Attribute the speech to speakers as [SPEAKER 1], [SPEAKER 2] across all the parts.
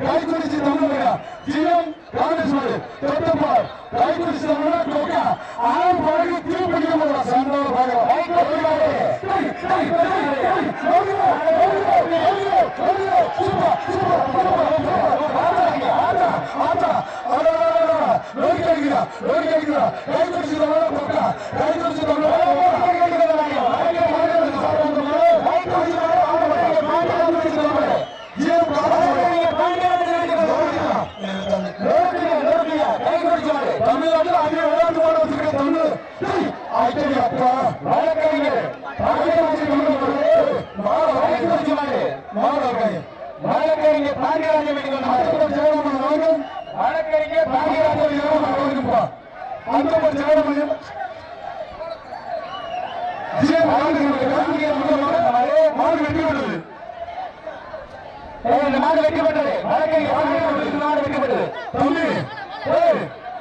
[SPEAKER 1] கைக்குடிச்சு தமிழக ஜிஎம் காமேஸ்வரி தொட்டப்பார் கைக்குடிச்சு தமிழக கோக்கா ஆறு பழகி திருப்பதிக்க போகிறா சாயந்தரம் தமிழ்நாட்டில் அதிக விளையாட்டு மாட வச்சிருக்க தமிழ் ஐயா அப்பா வழக்கறிஞர் வழக்கறிஞர் பாண்டியராஜன் வழக்கறிஞர் பாண்டியராஜன் அந்த ஒரு சேவனம் மாடு வெட்டி விடுது
[SPEAKER 2] ஏய், இந்த மாடு வெற்றி பெற்றது. வழக்கறிஞர் பாண்டியராஜன் இந்த மாடு வெற்றி பெற்றது.
[SPEAKER 1] தம்பி ஏய்,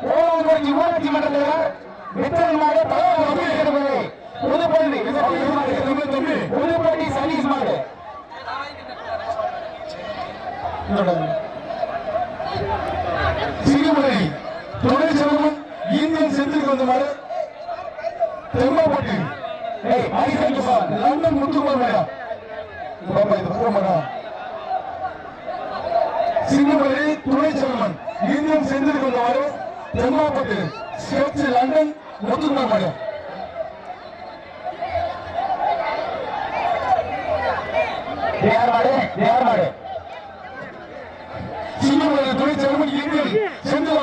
[SPEAKER 2] ஓலங்குறிச்சி ஊராட்சி மன்றத்தில் வித்தல் மாடு தகவல் புதுப்பள்ளி
[SPEAKER 1] தம்பி தம்பி.
[SPEAKER 2] புதுப்பள்ளி சதீஷ் மாடு
[SPEAKER 1] சிங்கமலை துணை செல்வன் இந்தியன் செந்தில் வந்தமாறு தெம்மாப்பட்டி
[SPEAKER 2] ஏய் பைசல் பால்
[SPEAKER 1] லண்டன் முத்துக்குமார் பாப்பா இது பக்கமாடா சிங்கமலை துணை Selvan. Indian Senthil வந்தமாறு Themmapatti sketch London Muthukumar madam
[SPEAKER 2] யார் மாடு யார் மாடு
[SPEAKER 1] சிங்கமலை துணை செல்வன் இந்தியன் செந்தில்